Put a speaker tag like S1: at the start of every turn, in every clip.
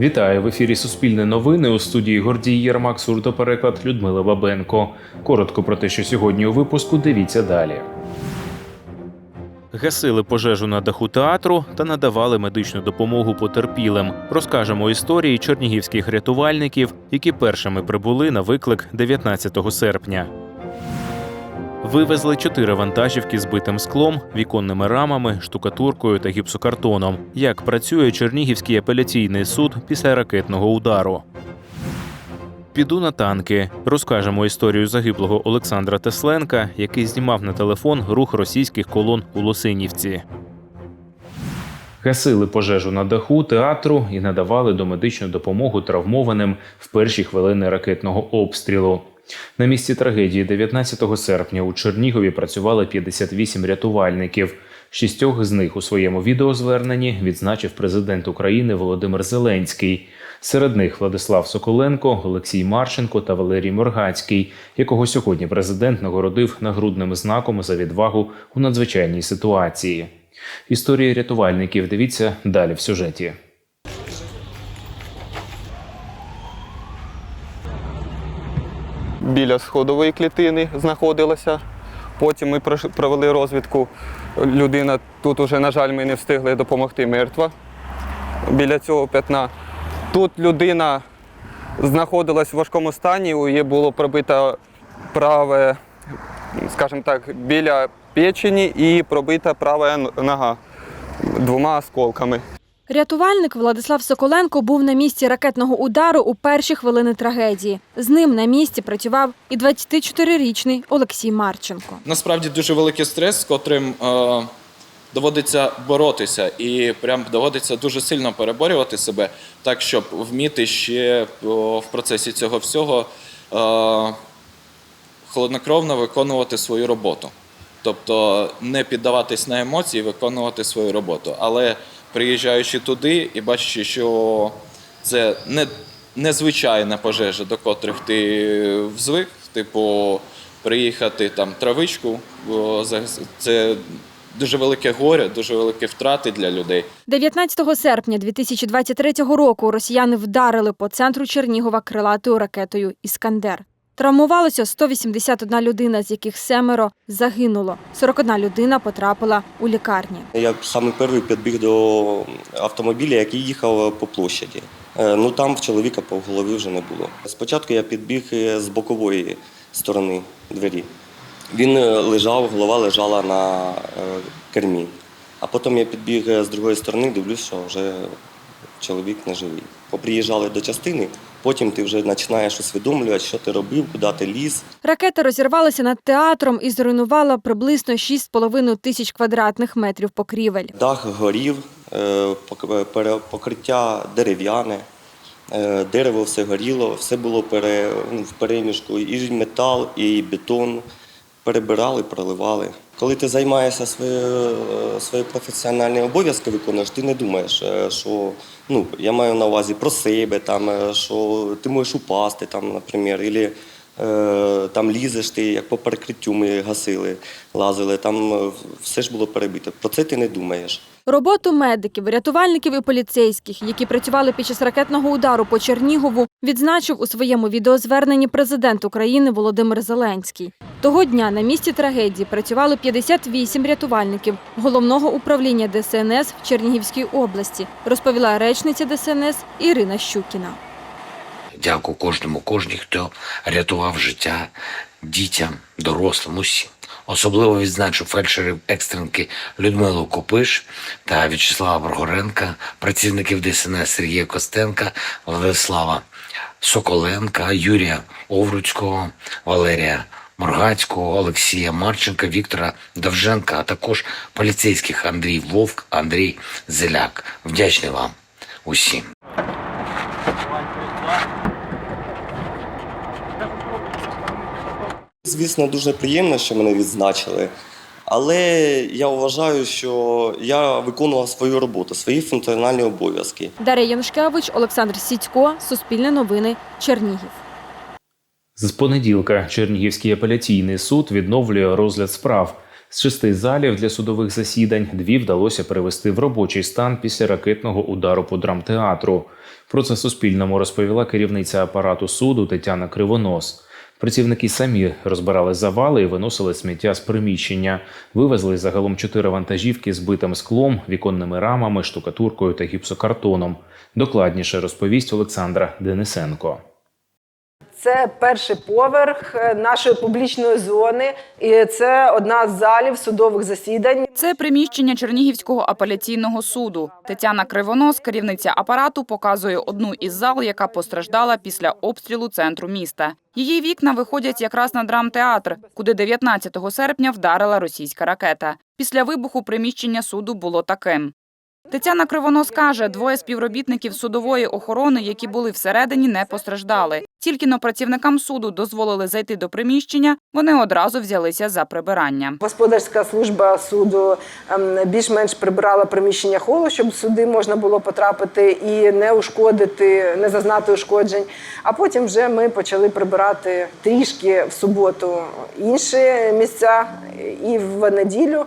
S1: Вітаю в ефірі Суспільне новини у студії Гордій Єрмак, сурдопереклад Людмила Бабенко. Коротко про те, що сьогодні у випуску. Дивіться далі. Гасили пожежу на даху театру та надавали медичну допомогу потерпілим. Розкажемо історії чернігівських рятувальників, які першими прибули на виклик 19 серпня. Вивезли чотири вантажівки з битим склом, віконними рамами, штукатуркою та гіпсокартоном. Як працює Чернігівський апеляційний суд після ракетного удару. Піду на танки. Розкажемо історію загиблого Олександра Тесленка, який знімав на телефон рух російських колон у Лосинівці. Гасили пожежу на даху театру і надавали домедичну допомогу травмованим в перші хвилини ракетного обстрілу. На місці трагедії 19 серпня у Чернігові працювали 58 рятувальників. Шістьох з них у своєму відеозверненні відзначив президент України Володимир Зеленський. Серед них Владислав Соколенко, Олексій Марченко та Валерій Моргацький, якого сьогодні президент нагородив нагрудним знаком за відвагу у надзвичайній ситуації. Історії рятувальників дивіться далі в сюжеті.
S2: Біля сходової клітини знаходилася. Потім ми провели розвідку. Людина тут уже, на жаль, ми не встигли допомогти мертва біля цього п'ятна. Тут людина знаходилась в важкому стані, у її було пробито праве, скажімо так, біля печені і пробита права нога двома осколками.
S3: Рятувальник Владислав Соколенко був на місці ракетного удару у перші хвилини трагедії. З ним на місці працював і 24-річний Олексій Марченко.
S4: Насправді дуже великий стрес, з котрим е, доводиться боротися, і прям доводиться дуже сильно переборювати себе, так щоб вміти ще в процесі цього всього е, холоднокровно виконувати свою роботу. Тобто не піддаватись на емоції, виконувати свою роботу. Але приїжджаючи туди і бачачи, що це не незвичайна пожежа, до котрих ти взвик, типу приїхати там травичку, о, загас- це дуже велике горе, дуже великі втрати для людей.
S3: 19 серпня 2023 року росіяни вдарили по центру Чернігова крилатою ракетою Іскандер. Травмувалося 181 людина, з яких семеро загинуло. 41 людина потрапила у лікарні.
S5: Я саме перший підбіг до автомобіля, який їхав по площаді. Е, Ну там в чоловіка по голові вже не було. Спочатку я підбіг е, з бокової сторони двері. Він е, лежав, голова лежала на кермі. А потім я підбіг з другої сторони, дивлюсь, що вже чоловік не живий. Поприїжджали до частини, потім ти вже починаєш усвідомлювати, що ти робив, куди ти ліз.
S3: Ракета розірвалася над театром і зруйнувала приблизно 6,5 тисяч квадратних метрів покрівель.
S5: Дах горів, е, пере- покриття дерев'яне, е, дерево все горіло, все було ну, в переміжку, і метал, і бетон. Перебирали, проливали. Коли ти займаєшся своєю е, свої професіональні обов'язки, виконуєш, ти не думаєш, е, що ну, я маю на увазі про себе, там, е, що ти можеш упасти, там, наприклад, або там лізеш ти, як по перекриттю ми гасили, лазили, там е, все ж було перебито. Про це ти не думаєш.
S3: Роботу медиків, рятувальників і поліцейських, які працювали під час ракетного удару по Чернігову, відзначив у своєму відеозверненні президент України Володимир Зеленський. Того дня на місці трагедії працювали 58 рятувальників головного управління ДСНС в Чернігівській області, розповіла речниця ДСНС Ірина Щукіна.
S6: Дякую кожному, кожній, хто рятував життя дітям, дорослим, усім. Особливо відзначу фельдшерів екстренки Людмилу Копиш та В'ячеслава Боргоренка, працівників ДСНС Сергія Костенка, Владислава Соколенка, Юрія Овруцького, Валерія Моргацького, Олексія Марченка, Віктора Довженка, а також поліцейських Андрій Вовк, Андрій Зеляк. Вдячний вам усім.
S5: Звісно, дуже приємно, що мене відзначили. Але я вважаю, що я виконував свою роботу, свої функціональні обов'язки.
S3: Дар'я Янушкевич, Олександр Сідько, Суспільне новини, Чернігів.
S1: З понеділка Чернігівський апеляційний суд відновлює розгляд справ. З шести залів для судових засідань дві вдалося перевести в робочий стан після ракетного удару по драмтеатру. Про це Суспільному розповіла керівниця апарату суду Тетяна Кривонос. Працівники самі розбирали завали і виносили сміття з приміщення. Вивезли загалом чотири вантажівки з битим склом, віконними рамами, штукатуркою та гіпсокартоном. Докладніше розповість Олександра Денисенко.
S7: Це перший поверх е, нашої публічної зони, і це одна з залів судових засідань.
S8: Це приміщення Чернігівського апеляційного суду. Тетяна Кривонос, керівниця апарату, показує одну із зал, яка постраждала після обстрілу центру міста. Її вікна виходять якраз на драмтеатр, куди 19 серпня вдарила російська ракета. Після вибуху приміщення суду було таким. Тетяна Кривонос каже, двоє співробітників судової охорони, які були всередині, не постраждали. Тільки но працівникам суду дозволили зайти до приміщення, вони одразу взялися за прибирання.
S7: Господарська служба суду ем, більш-менш прибирала приміщення холу, щоб сюди можна було потрапити і не ушкодити, не зазнати ушкоджень. А потім вже ми почали прибирати трішки в суботу інші місця. І в неділю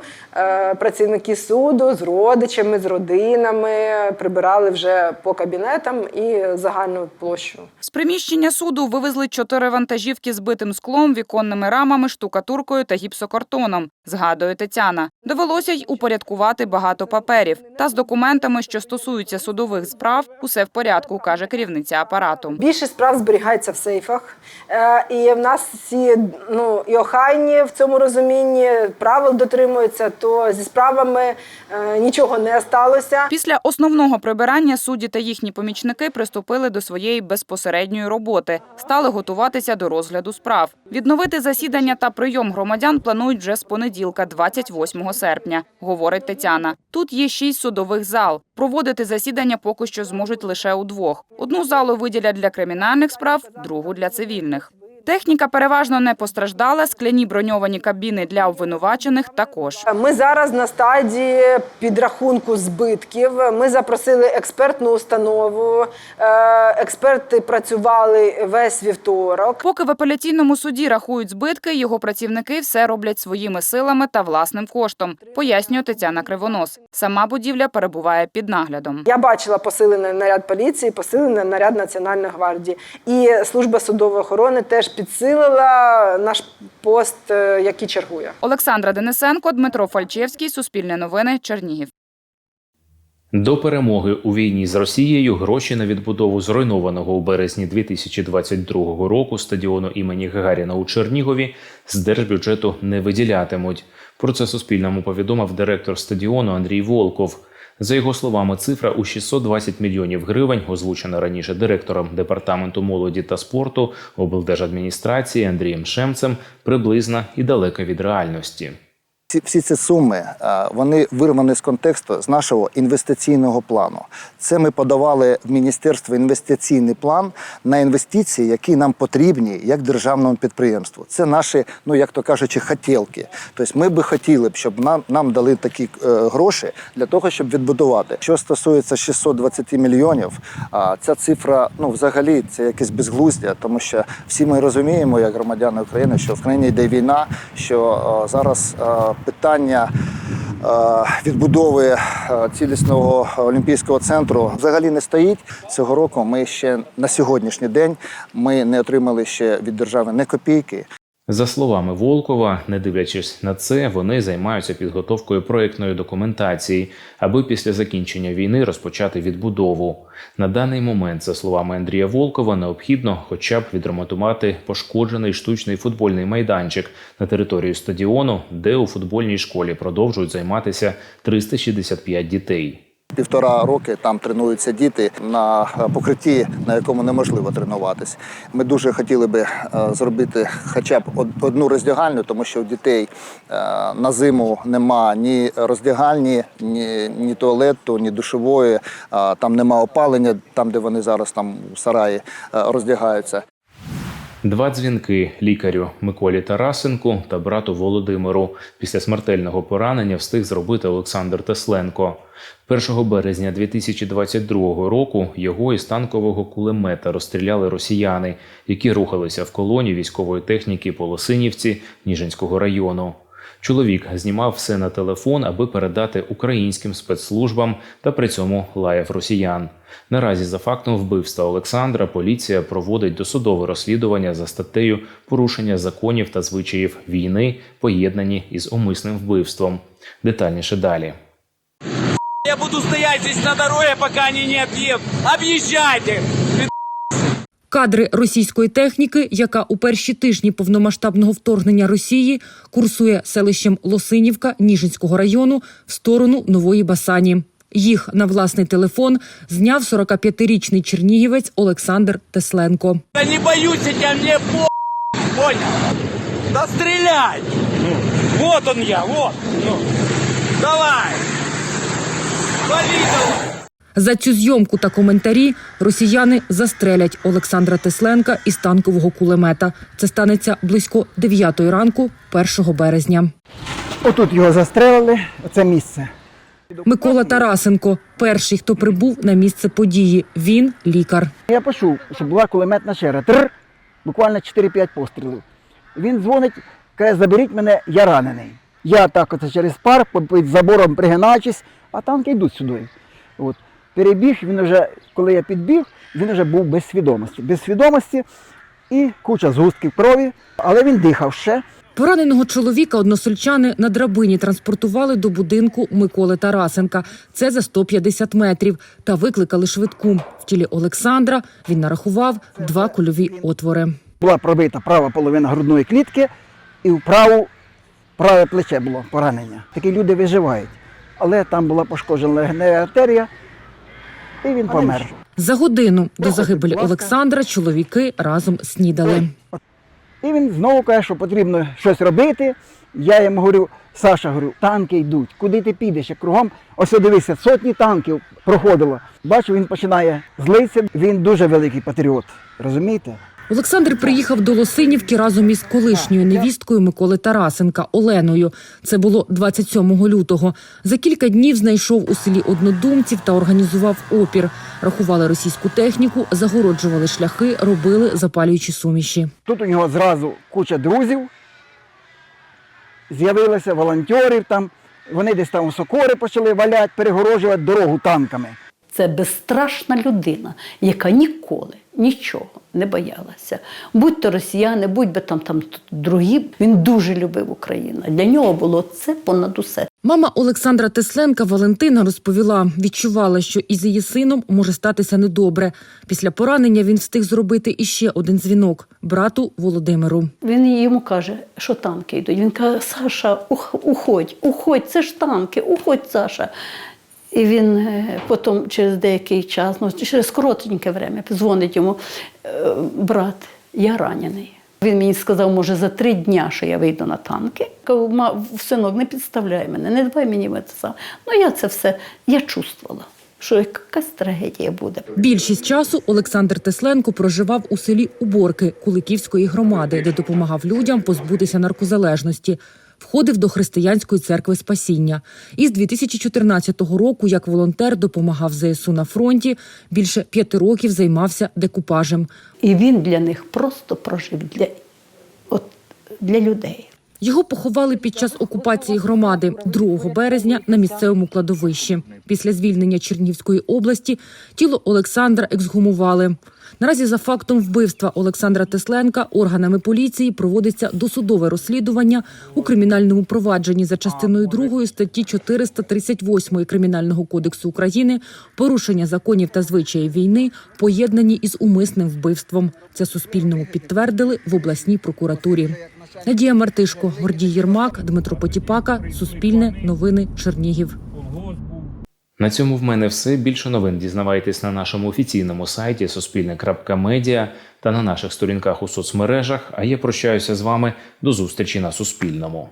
S7: працівники суду з родичами, з родинами прибирали вже по кабінетам і загальну площу.
S8: З приміщення суду вивезли чотири вантажівки з битим склом, віконними рамами, штукатуркою та гіпсокартоном, згадує Тетяна. Довелося й упорядкувати багато паперів. Та з документами, що стосуються судових справ, усе в порядку, каже керівниця апарату.
S7: Більшість справ зберігається в сейфах, Е, і в нас всі ну і охайні в цьому розумінні правил дотримуються. То зі справами е, нічого не сталося.
S8: Після основного прибирання судді та їхні помічники приступили до своєї безпосередньої роботи, стали готуватися до розгляду справ. Відновити засідання та прийом громадян планують вже з понеділка, 28 серпня, говорить Тетяна. Тут є шість судових зал. Проводити засідання поки що зможуть лише у двох. Одну залу виділять для кримінальних справ, другу для цивільних. Техніка переважно не постраждала. Скляні броньовані кабіни для обвинувачених також.
S7: Ми зараз на стадії підрахунку збитків. Ми запросили експертну установу. Е, Експерти працювали весь вівторок.
S8: Поки в апеляційному суді рахують збитки, його працівники все роблять своїми силами та власним коштом, пояснює Тетяна Кривонос. Сама будівля перебуває під наглядом.
S7: Я бачила посилений наряд поліції, посилений наряд Національної гвардії. І служба судової охорони теж підсилила наш пост, е, який чергує.
S8: Олександра Денисенко, Дмитро Фальчевський, Суспільне новини, Чернігів.
S1: До перемоги у війні з Росією гроші на відбудову зруйнованого у березні 2022 року стадіону імені Гагаріна у Чернігові з держбюджету не виділятимуть. Про це Суспільному повідомив директор стадіону Андрій Волков. За його словами, цифра у 620 мільйонів гривень, озвучена раніше директором департаменту молоді та спорту облдержадміністрації Андрієм Шемцем, приблизна і далека від реальності.
S9: Ці всі ці суми е, вони вирвані з контексту з нашого інвестиційного плану. Це ми подавали в міністерство інвестиційний план на інвестиції, які нам потрібні як державному підприємству. Це наші, ну як то кажучи, хотілки. Тобто, ми би хотіли б, щоб нам нам дали такі е, гроші для того, щоб відбудувати. Що стосується 620 мільйонів, а ця цифра, ну взагалі, це якесь безглуздя, тому що всі ми розуміємо, як громадяни України, що в країні йде війна, що е, зараз питання е, відбудови е, цілісного олімпійського центру взагалі не стоїть. Цього року ми ще на сьогоднішній день ми не отримали ще від держави не копійки.
S1: За словами Волкова, не дивлячись на це, вони займаються підготовкою проєктної документації, аби після закінчення війни розпочати відбудову. На даний момент, за словами Андрія Волкова, необхідно хоча б відремонтувати пошкоджений штучний футбольний майданчик на територію стадіону, де у футбольній школі продовжують займатися 365 дітей.
S9: Півтора роки там тренуються діти на е, покритті, на якому неможливо тренуватись. Ми дуже хотіли би е, зробити хоча б одну роздягальню, тому що у дітей е, на зиму нема ні роздягальні, ні, ні туалету, ні душової. Там нема опалення, там де вони зараз там у сараї роздягаються.
S1: Два дзвінки лікарю Миколі Тарасенку та брату Володимиру після смертельного поранення встиг зробити Олександр Тесленко. 1 березня 2022 року його із танкового кулемета розстріляли росіяни, які рухалися в колоні військової техніки по Лосинівці Ніжинського району. Чоловік знімав все на телефон, аби передати українським спецслужбам та при цьому лаяв росіян. Наразі за фактом вбивства Олександра поліція проводить досудове розслідування за статтею порушення законів та звичаїв війни, поєднані із умисним вбивством. Детальніше далі.
S10: Я буду здесь на дороге, пока они не отъедут. Объезжайте!
S11: Кадри російської техніки, яка у перші тижні повномасштабного вторгнення Росії курсує селищем Лосинівка Ніжинського району в сторону Нової Басані. Їх на власний телефон зняв 45-річний чернігівець Олександр Тесленко.
S10: Да не боюсь я мне по... Ну, вот он я, вот! Ну, давай! Давай!
S11: За цю зйомку та коментарі росіяни застрелять Олександра Тесленка із танкового кулемета. Це станеться близько 9 ранку, 1 березня.
S12: Отут його застрелили, оце місце.
S11: Микола Тарасенко перший, хто прибув на місце події. Він лікар.
S12: Я почув, що була кулеметна шера. Трр, буквально 4-5 пострілів. Він дзвонить, каже, заберіть мене, я ранений. Я так оце через парк, під забором пригинаючись, а танки йдуть сюди. От. Перебіг, він вже, коли я підбіг, він вже був без свідомості. Без свідомості і куча згустків крові, але він дихав ще.
S11: Пораненого чоловіка односельчани на драбині транспортували до будинку Миколи Тарасенка. Це за 150 метрів. Та викликали швидку. В тілі Олександра він нарахував два кульові отвори.
S12: Була пробита права половина грудної клітки і в праву праве плече було поранення. Такі люди виживають. Але там була пошкоджена легенева артерія, і він помер.
S11: За годину до загибелі Олександра чоловіки разом снідали.
S12: І він знову каже, що потрібно щось робити. Я йому говорю, Саша, говорю, танки йдуть, куди ти підеш? Я кругом, ось дивися, сотні танків проходило. Бачу, він починає злитися. Він дуже великий патріот. Розумієте?
S11: Олександр приїхав до Лосинівки разом із колишньою невісткою Миколи Тарасенка Оленою. Це було 27 лютого. За кілька днів знайшов у селі однодумців та організував опір. Рахували російську техніку, загороджували шляхи, робили запалюючі суміші.
S12: Тут у нього зразу куча друзів. З'явилися волонтерів там. Вони десь там у сокори почали валяти, перегорожувати дорогу танками.
S13: Це безстрашна людина, яка ніколи нічого не боялася. Будь то росіяни, будь би там, там другі. Він дуже любив Україну. Для нього було це понад усе.
S11: Мама Олександра Тесленка Валентина розповіла, відчувала, що із її сином може статися недобре. Після поранення він встиг зробити іще один дзвінок брату Володимиру.
S13: Він йому каже, що танки йдуть. Він каже: Саша, уходь, уходь, це ж танки, уходь, Саша. І він е, потім через деякий час, ну через коротеньке время, дзвонить йому «Е, брат, я ранений. Він мені сказав, може, за три дня, що я вийду на танки. Кажу, синок, не підставляй мене, не давай мені це саме. Ну я це все, я чувствувала, що якась трагедія буде.
S11: Більшість часу Олександр Тесленко проживав у селі Уборки Куликівської громади, де допомагав людям позбутися наркозалежності. Входив до християнської церкви Спасіння. Із 2014 року, як волонтер, допомагав ЗСУ на фронті. Більше п'яти років займався декупажем.
S13: І він для них просто прожив для, от, для людей.
S11: Його поховали під час окупації громади 2 березня на місцевому кладовищі. Після звільнення Чернівської області тіло Олександра ексгумували. Наразі за фактом вбивства Олександра Тесленка органами поліції проводиться досудове розслідування у кримінальному провадженні за частиною 2 статті 438 Кримінального кодексу України порушення законів та звичаїв війни, поєднані із умисним вбивством. Це Суспільному підтвердили в обласній прокуратурі. Надія Мартишко, Гордій Єрмак, Дмитро Потіпака, Суспільне, Новини, Чернігів.
S1: На цьому в мене все. Більше новин дізнавайтесь на нашому офіційному сайті суспільне.медіа та на наших сторінках у соцмережах. А я прощаюся з вами до зустрічі на Суспільному.